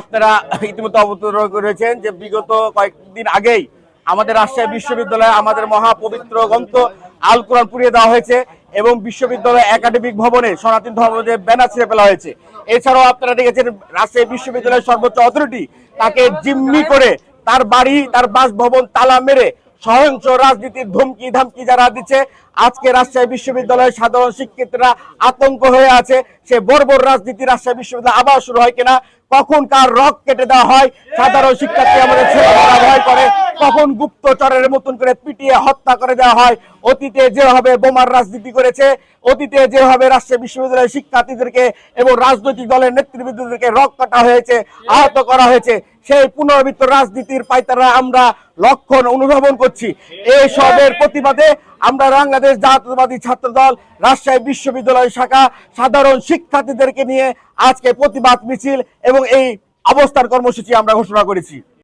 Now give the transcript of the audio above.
আপনারা ইতিমধ্যে অবতরণ করেছেন যে বিগত কয়েকদিন আগেই আমাদের রাজশাহী বিশ্ববিদ্যালয়ে আমাদের মহাপবিত্র গ্রন্থ আল কোরআন পুড়িয়ে দেওয়া হয়েছে এবং বিশ্ববিদ্যালয় একাডেমিক ভবনে সনাতন ধর্মদের ব্যানার ছেড়ে ফেলা হয়েছে। এছাড়াও আপনারা দেখেছেন রাজশাহী বিশ্ববিদ্যালয়ের সর্বোচ্চ অথরিটি তাকে জিম্মি করে তার বাড়ি, তার বাসভবন তালা মেরে সহিংস রাজনীতির ধমকি ধামকি যারা দিচ্ছে, আজকে রাজশাহী বিশ্ববিদ্যালয়ের সাধারণ শিক্ষিতরা আতঙ্ক হয়ে আছে। সে বর্বর রাজনীতি রাজশাহী বিশ্ববিদ্যালয় আবার শুরু হয় কিনা, কখন কার রক কেটে দেওয়া হয়, সাধারণ শিক্ষার্থী আমাদের ছেলেমেয়েরা ভয় করে, কখন গুপ্তচরের মতন করে পিটিয়ে হত্যা করে দেওয়া হয়, অতীতে যেভাবে বোমার রাজনীতি করেছে, অতীতে যেভাবে রাজশাহী বিশ্ববিদ্যালয়ের শিক্ষার্থীদেরকে এবং রাজনৈতিক দলের নেতৃবৃন্দদেরকে রক কাটা হয়েছে, আহত করা হয়েছে সেই পুনরাবৃত্ত রাজনীতির পাইতারা আমরা লক্ষণ অনুধাবন করছি। এই সবের প্রতিবাদে আমরা বাংলাদেশ জাতীয়তাবাদী ছাত্র দল রাজশাহী বিশ্ববিদ্যালয় শাখা সাধারণ শিক্ষার্থীদেরকে নিয়ে আজকে প্রতিবাদ মিছিল এবং এই অবস্থান কর্মসূচি আমরা ঘোষণা করেছি।